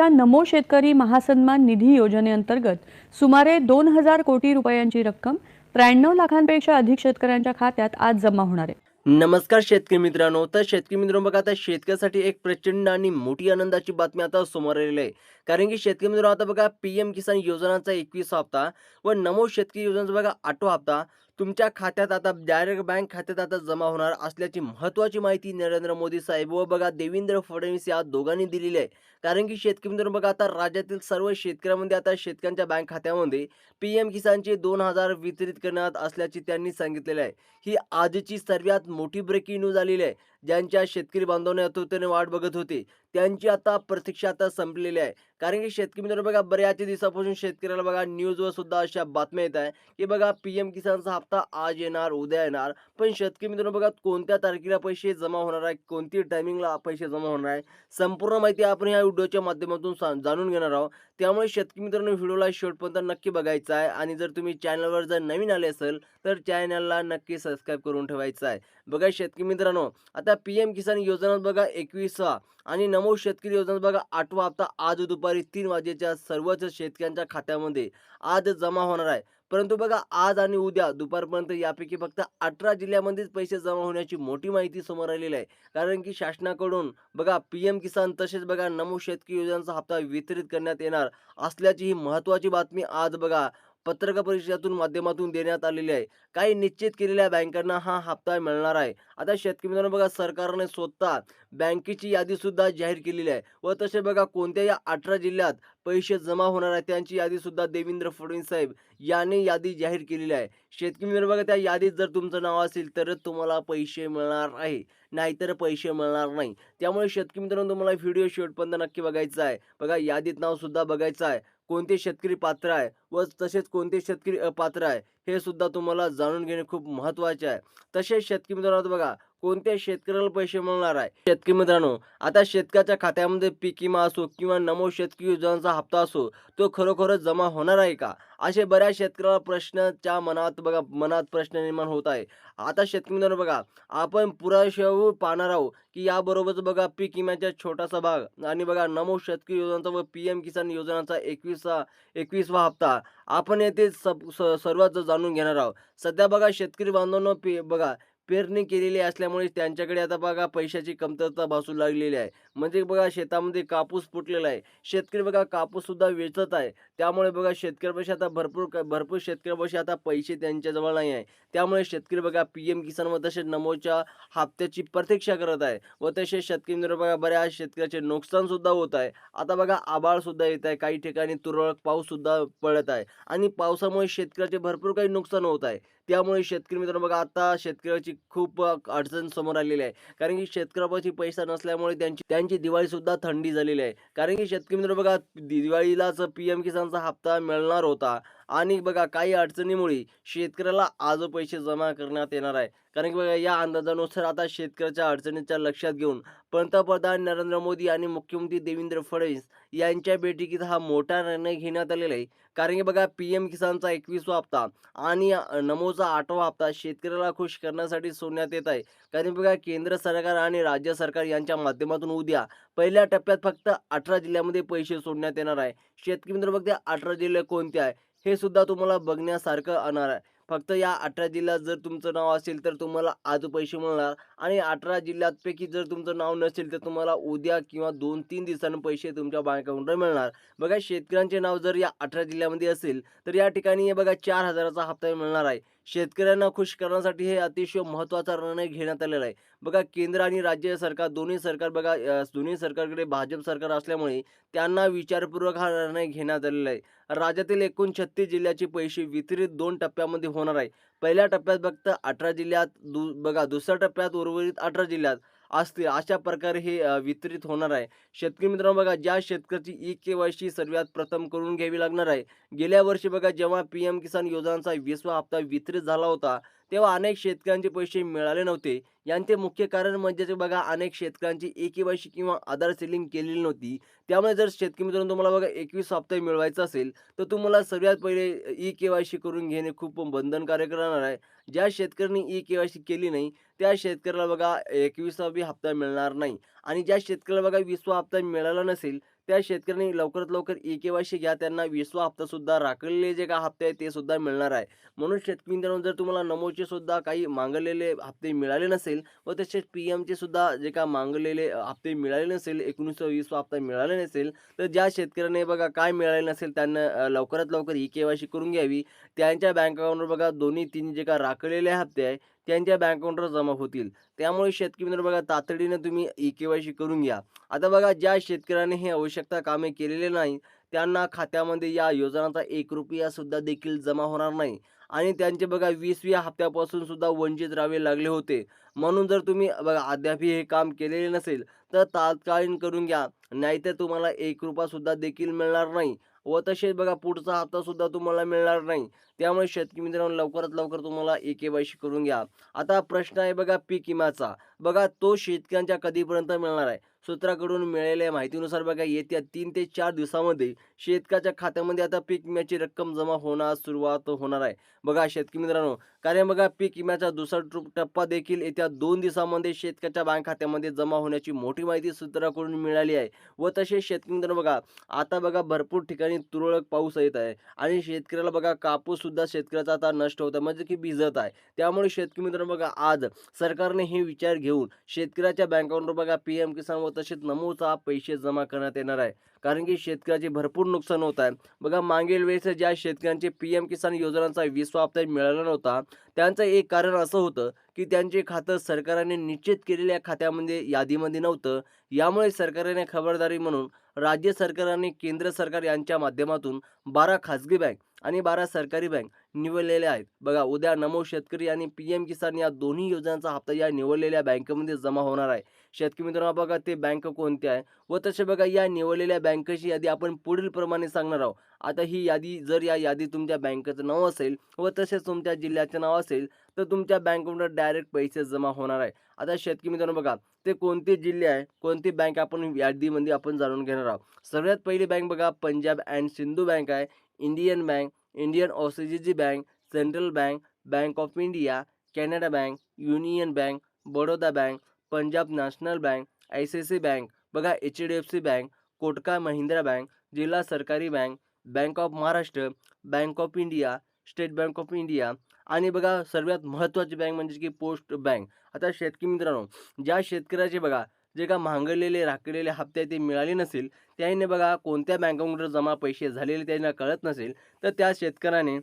सरकारच्या नमो शेतकरी महासन्मान निधी योजनेअंतर्गत सुमारे दोन हजार कोटी रुपयांची रक्कम त्र्याण्णव लाखांपेक्षा अधिक शेतकऱ्यांच्या खात्यात आज जमा होणार आहे. नमस्कार शेतकरी मित्रांनो. तर शेतकरी मित्रांनो बघा आता शेतकऱ्यासाठी एक प्रचंड आणि मोठी आनंदाची बातमी आता समोर आलेली आहे. कारण की शेतकरी मित्रांनो आता बघा पी एम किसान योजनाचा एकवीस हप्ता व नमो शेतकरी योजनेचा बघा आठवा हप्ता. तुमच्या खात्यात आता डायरेक्ट बँक खात्यात आता जमा होणार असल्याची महत्त्वाची माहिती नरेंद्र मोदी साहेब व बघा देवेंद्र फडणवीस या दोघांनी दिलेली आहे. कारण की शेतकरी मित्रांनो बघा आता राज्यातील सर्व शेतकऱ्यांमध्ये आता शेतकऱ्यांच्या बँक खात्यामध्ये पी एम किसानचे दोन हजार वितरित करण्यात असल्याची त्यांनी सांगितलेलं आहे. ही आजची सर्वात मोठी ब्रेकिंग न्यूज आलेली आहे. ज्यांच्या शेतकरी बांधवांनी आतुरतेने वाट बघत होते. त्यांची आता प्रतीक्षा आता संपलेली आहे. कारण की शेतकरी मित्रांनो बघा बऱ्याच दिवसापासून शेतकऱ्याला बघा न्यूजवर सुद्धा अशा बातम्या येत आहे की बघा पी एम किसानचा हप्ता आज येणार उद्या येणार. पण शेतकरी मित्रांनो बघा कोणत्या तारखेला पैसे जमा होणार आहे कोणती टायमिंगला पैसे जमा होणार आहे संपूर्ण माहिती आपण या व्हिडिओच्या माध्यमातून सा- जाणून घेणार आहोत. त्यामुळे शेतकरी मित्रांनो व्हिडिओला शेवटपर्यंत नक्की बघायचा आहे. आणि जर तुम्ही चॅनलवर जर नवीन आले असेल तर चॅनलला नक्की सबस्क्राईब करून ठेवायचं आहे. बघा शेतकरी मित्रांनो आता पी एम किसान योजनात बघा एकवीसवा आणि नमो शेतकरी योजनेत बघा आठवा हप्ता आज दुपारी तीन वाजेच्या सर्वच शेतकऱ्यांच्या खात्यामध्ये आज जमा होणार आहे. परंतु बघा आज आणि उद्या दुपारपर्यंत यापैकी फक्त अठरा जिल्ह्यामध्येच पैसे जमा होण्याची मोठी माहिती समोर आलेली आहे. कारण की शासनाकडून बघा पी एम किसान तसेच बघा नमो शेतकरी योजनांचा हप्ता वितरित करण्यात येणार असल्याची ही महत्त्वाची बातमी आज बघा पत्रकार परिषदेतून माध्यमातून देण्यात आलेली आहे. काही निश्चित केलेल्या बँकांना हा हप्ता मिळणार आहे. आता शेतकरी मित्रांनो बघा सरकारने स्वतः बँकेची यादी सुद्धा जाहीर केलेली आहे. व तसे बघा कोणत्या या अठरा जिल्ह्यात पैसे जमा होणार आहे त्यांची यादी सुद्धा देवेंद्र फडणवीस साहेब यांनी यादी जाहीर केलेली आहे. शेतकरी मित्र बघा त्या यादीत जर तुमचं नाव असेल तरच तुम्हाला पैसे मिळणार आहे. नाहीतर पैसे मिळणार नाही. त्यामुळे शेतकरी मित्रांनो तुम्हाला व्हिडिओ शेवटपर्यंत नक्की बघायचा आहे. बघा यादीत नाव सुद्धा बघायचं आहे. कोणते शेतकरी पात्र आहे व तसेच कोणते शेतकरी अपात्र आहे हे सुद्धा तुम्हाला जाणून घेणे खूप महत्त्वाचे आहे. तसेच शेतकरी मित्रांनो बघा कोणत्या शेतकऱ्याला पैसे मिळणार आहे? शेतकरी मित्रांनो आता शेतकऱ्याच्या खात्यामध्ये पीक विमा असो किंवा नमो शेतकरी योजनांचा हप्ता असो तो खरोखरच जमा होणार आहे का? असे बऱ्याच शेतकऱ्याला प्रश्नाच्या मनात बघा मनात प्रश्न निर्माण होत आहे. आता शेतकरी मित्रांनो बघा आपण पुराशेव पाहणार आहोत की याबरोबरच बघा पीक विम्याचा छोटासा भाग आणि बघा नमो शेतकरी योजनांचा व पी एम किसान योजनांचा एकवीसचा एकवीसवा हप्ता आपण येथे सब स- सर्वात जाणून घेणार आहोत. सध्या बघा शेतकरी बांधवांना पी बघा पेरणी केलेली असल्यामुळे त्यांच्याकडे आता बघा पैशाची कमतरता भासू लागलेली आहे. म्हणजे बघा शेतामध्ये कापूस फुटलेला आहे. शेतकरी बघा कापूससुद्धा वेचत आहे. त्यामुळे बघा शेतकऱ्यापाशी आता भरपूर भरपूर शेतकऱ्यापाशी आता पैसे त्यांच्याजवळ नाही आहे. त्यामुळे शेतकरी बघा पी एम किसान व तसेच नमोच्या हप्त्याची प्रतीक्षा करत आहे व तसेच शेतकरी बघा बऱ्याच शेतकऱ्याचे नुकसानसुद्धा होत आहे. आता बघा आबाळसुद्धा येत आहे. काही ठिकाणी तुरळक पाऊससुद्धा पडत आहे. आणि पावसामुळे शेतकऱ्याचे भरपूर काही नुकसान होत आहे. त्यामुळे शेतकरी मित्रांनो बघा आता शेतकऱ्याची खूप अडचण समोर आलेली आहे. कारण की शेतकऱ्यापाशी पैसा नसल्यामुळे त्यांची त्यांची दिवाळीसुद्धा थंडी झालेली आहे. कारण की शेतकरी मित्र बघा दिवाळीलाच पी एम किसानचा हप्ता मिळणार होता. आणि बघा काही अडचणीमुळे शेतकऱ्याला आज पैसे जमा करण्यात येणार आहे. कारण की बघा या अंदाजानुसार आता शेतकऱ्याच्या अडचणीच्या लक्षात घेऊन पंतप्रधान नरेंद्र मोदी आणि मुख्यमंत्री देवेंद्र फडणवीस यांच्या बैठकीत हा मोठा निर्णय घेण्यात आलेला आहे. कारण की बघा पी एम किसानचा एकवीसवा हप्ता आणि नमोचा आठवा हप्ता शेतकऱ्याला खुश करण्यासाठी सोडण्यात येत आहे. कारण बघा केंद्र सरकार आणि राज्य सरकार यांच्या माध्यमातून उद्या पहिल्या टप्प्यात फक्त अठरा जिल्ह्यामध्ये पैसे सोडण्यात येणार आहे. शेतकरी मित्र बघते अठरा जिल्हे कोणते आहे हे सुद्धा तुम्हाला बघण्यासारखं आणणार आहे. फक्त या अठरा जिल्ह्यात जर तुमचं नाव असेल तर तुम्हाला आज पैसे मिळणार आणि अठरा जिल्ह्यातपैकी जर तुमचं नाव नसेल तर तुम्हाला उद्या किंवा दोन तीन दिवसांनी पैसे तुमच्या बँक अकाउंटवर मिळणार. बघा शेतकऱ्यांचे नाव जर या अठरा जिल्ह्यामध्ये असेल तर या ठिकाणी बघा चार हजाराचा हप्ता मिळणार आहे. शेतकऱ्यांना खुश करण्यासाठी हे अतिशय महत्त्वाचा निर्णय घेण्यात आलेला आहे. बघा केंद्र आणि राज्य सरकार दोन्ही सरकार बघा दोन्ही सरकारकडे भाजप सरकार असल्यामुळे त्यांना विचारपूर्वक हा निर्णय घेण्यात आलेला आहे. राज्यातील एकूण छत्तीस जिल्ह्याचे पैसे वितरित दोन टप्प्यामध्ये होणार आहे. पहिल्या टप्प्यात फक्त अठरा जिल्ह्यात दु बघा दुसऱ्या टप्प्यात उर्वरित अठरा जिल्ह्यात असतील. अशा प्रकारे हे वितरित होणार आहे. शेतकरी मित्रांनो बघा ज्या शेतकऱ्याची ई के वाय सी सर्वात प्रथम करून घ्यावी लागणार आहे. गेल्या वर्षी बघा जेव्हा पी एम किसान योजनांचा वीसवा हप्ता वितरित झाला होता तेव्हा अनेक शेतकऱ्यांचे पैसे मिळाले नव्हते. यांचे मुख्य कारण म्हणजे बघा अनेक शेतकऱ्यांची ई के किंवा आधार सेलिंग केलेली नव्हती. त्यामुळे जर शेतकरी मित्रांनो तुम्हाला बघा एकवीस हप्ता मिळवायचा असेल तर तुम्हाला सगळ्यात पहिले ई के वाय सी करून घेणे खूप बंधनकारक राहणार आहे. ज्या शेतकऱ्यांनी ई के वाय सी केली नाही त्या शेतकऱ्याला बघा एकविसावी हप्ता मिळणार नाही. आणि ज्या शेतकऱ्याला बघा वीसवा हप्ता मिळाला नसेल त्या शेतकऱ्यांनी लवकरात लवकर ई के वाय सी घ्या. त्यांना विसवा हप्ता सुद्धा राखलेले जे का हप्ते आहेत ते सुद्धा मिळणार आहे. म्हणून शेतकरी मित्रांनो जर तुम्हाला नमोचे सुद्धा काही मागलेले हप्ते मिळाले नसेल व तसेच पी एमचे सुद्धा जे का मागलेले हप्ते मिळाले नसेल एकोणीसशे वीसवा हप्ता मिळाला नसेल तर ज्या शेतकऱ्याने बघा काय मिळाले नसेल त्यांना लवकरात लवकर ई के वाय सी करून घ्यावी. त्यांच्या बँक अकाउंटवर बघा दोन्ही तीन जे का राखलेले हप्ते आहे त्यांच्या बँक अकाउंटवर जमा होतील. त्यामुळे शेतकरी मित्र बघा तातडीने तुम्ही ई के वाय सी करून घ्या. आता बघा ज्या शेतकऱ्याने हे आवश्यकता कामे केलेले नाही त्यांना खात्यामध्ये या योजनाचा एक रुपया सुद्धा देखील जमा होणार नाही. आणि त्यांचे बघा वीसव्या हप्त्यापासून सुद्धा वंचित राहावे लागले होते. म्हणून जर तुम्ही बघा अद्यापही हे काम केलेले नसेल तर तात्कालीन करून घ्या. नाहीतर तुम्हाला एक रुपयासुद्धा देखील मिळणार नाही. व तसेच बघा पुढचा हप्तासुद्धा तुम्हाला मिळणार नाही. त्यामुळे शेतकरी मित्रांनो लवकरात लवकर तुम्हाला ए के वाय सी करून घ्या. आता प्रश्न आहे बघा पीक विम्याचा. बघा तो शेतकऱ्यांच्या कधीपर्यंत मिळणार आहे? सूत्राकडून मिळालेल्या माहितीनुसार बघा येत्या तीन ते चार दिवसामध्ये शेतकऱ्याच्या खात्यामध्ये आता पीक विम्याची रक्कम जमा होण्यास सुरुवात होणार आहे. बघा शेतकरी मित्रांनो कारण बघा पीक विम्याचा दुसरा टप्पा देखील येत्या दोन दिवसामध्ये शेतकऱ्याच्या बँक खात्यामध्ये जमा होण्याची मोठी माहिती सूत्राकडून मिळाली आहे. व तसेच शेतकरी मित्रांनो बघा आता बघा भरपूर ठिकाणी तुरळक पाऊस येत आहे. आणि शेतकऱ्याला बघा कापूस सुद्धा शेतकऱ्याचा आता नष्ट होत आहे म्हणजे की भिजत आहे. त्यामुळे शेतकरी मित्रांनो बघा आज सरकारने हे विचार घेऊन शेतकऱ्याच्या बँक अकाउंटवर बघा पी एम किसान व तसेच नमोचा पैसे जमा करण्यात येणार आहे. कारण की शेतकऱ्याचे भरपूर नुकसान होत आहे. बघा मागील वेळेस ज्या शेतकऱ्यांचे पी एम किसान योजनांचा विसवा हप्ता मिळाला नव्हता त्यांचं एक कारण असं होतं की त्यांचे खातं सरकारने निश्चित केलेल्या खात्यामध्ये यादीमध्ये नव्हतं. यामुळे सरकारने खबरदारी म्हणून राज्य सरकार आणि केंद्र सरकार यांच्या माध्यमातून बारा खाजगी बँक आणि बारा सरकारी बँक निवडलेल्या आहेत. बघा उद्या नमो शेतकरी आणि पी एम किसान या दोन्ही योजनांचा हप्ता या निवडलेल्या बँकेमध्ये जमा होणार आहे. शेतकरी मित्रांनो बघा ते बँक कोणती आहे. व तसे बघा या निवडलेल्या बँकेची यादी आपण पुढील प्रमाणे सांगणार आहोत. आता ही यादी जर या यादी तुमच्या बँकेचं नाव असेल व तसेच तुमच्या जिल्ह्याचं नाव असेल तर तुमच्या बँकेवर डायरेक्ट पैसे जमा होणार आहे. आता शेतकरी मित्रांनो बघा ते कोणते जिल्हे आहे कोणती बँक आपण यादीमध्ये आपण जाणून घेणार आहोत. सगळ्यात पहिली बँक बघा पंजाब अँड सिंधू बँक आहे. Indian bank Indian ओसीजीजी bank central bank bank of India Canada bank union bank Baroda bank Punjab national bank I C C bank बघा H D F C bank Kotak Mahindra bank जिल्हा सरकारी bank bank of Maharashtra bank of India state bank of India आणि बघा सर्वात महत्त्वाची bank म्हणजे की post bank. आता शेतकरी मित्रांनो ज्या शेतकऱ्याचे बघा जे का महागलेले राखलेले हप्ते ते मिळाले नसेल त्याने बघा कोणत्या बँकांवर जमा पैसे झालेले त्यांना कळत नसेल तर त्या शेतकऱ्याने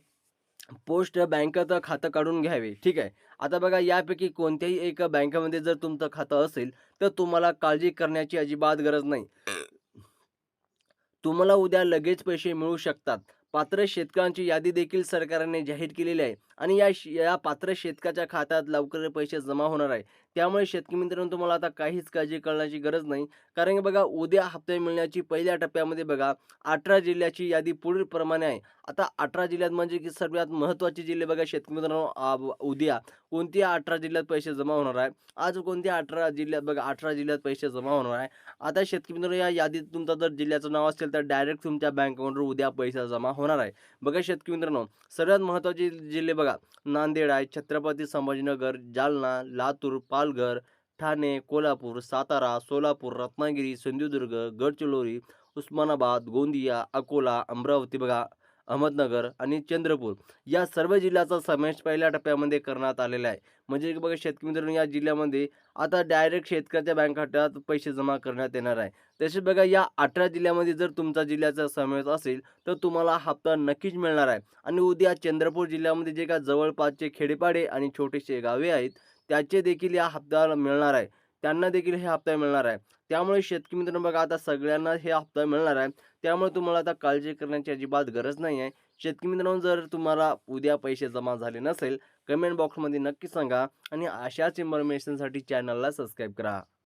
पोस्ट बँकेत खातं काढून घ्यावे. ठीक आहे? आता बघा यापैकी कोणत्याही एका बँकेमध्ये जर तुमचं खातं असेल तर तुम्हाला काळजी करण्याची अजिबात गरज नाही. तुम्हाला उद्या लगेच पैसे मिळू शकतात. पात्र शेतकऱ्यांची यादी देखील सरकारने जाहीर केलेली आहे. आणि या या पात्र शेतकऱ्याच्या खात्यात लवकर पैसे जमा होणार आहे. त्यामुळे शेतकरी मित्रांनो तुम्हाला आता काहीच काळजी करण्याची गरज नाही. कारण की बघा उद्या हप्ते मिळण्याची पहिल्या टप्प्यामध्ये बघा अठरा जिल्ह्याची यादी पुढीलप्रमाणे आहे. आता अठरा जिल्ह्यात म्हणजे की सर्वात महत्त्वाचे जिल्हे बघा शेतकरी मित्रांनो उद्या. कोणत्या अठरा जिल्ह्यात पैसे जमा होणार आहे? आज कोणत्या अठरा जिल्ह्यात बघा अठरा जिल्ह्यात पैसे जमा होणार आहे? आता शेतकरी मित्रांनो या यादीत तुमचं जर जिल्ह्याचं नाव असेल तर डायरेक्ट तुमच्या बँक अकाउंटवर उद्या पैसा जमा होणार आहे. बघा शेतकरी मित्रांनो सर्वात महत्त्वाचे जिल्हे बघा नांदेड आहे छत्रपती संभाजीनगर जालना लातूर पालघर ठाणे कोल्हापूर सातारा सोलापूर रत्नागिरी सिंधुदुर्ग गडचिरोली उस्मानाबाद गोंदिया अकोला अमरावती बघा अहमदनगर आणि चंद्रपूर या सर्व जिल्ह्याचा समावेश पहिल्या टप्प्यामध्ये करण्यात आलेला आहे. म्हणजे बघा शेतकरी मित्रांनो या जिल्ह्यामध्ये आता डायरेक्ट शेतकऱ्याच्या बँक खात्यात पैसे जमा करण्यात येणार आहे. तसेच बघा या अठरा जिल्ह्यामध्ये जर तुमचा जिल्ह्याचा समावेश असेल तर तुम्हाला हप्ता नक्कीच मिळणार आहे. आणि उद्या चंद्रपूर जिल्ह्यामध्ये जे का जवळपासचे खेडेपाडे आणि छोटेसे गावे आहेत त्याचे देखील या हप्त्याला मिळणार आहे. त्यांना देखील हे हप्ता मिळणार आहे. त्यामुळे शेतकरी मित्रांनो बघा आता सगळ्यांना हे हप्ता मिळणार आहे. त्यामुळे तुम्हाला आता काळजी करण्याची अजिबात गरज नाही आहे. शेतकरी मित्रांनो जर तुम्हाला उद्या पैसे जमा झाले नसेल कमेंट बॉक्समध्ये नक्की सांगा आणि अशाच इन्फॉर्मेशनसाठी चॅनलला सबस्क्राईब करा.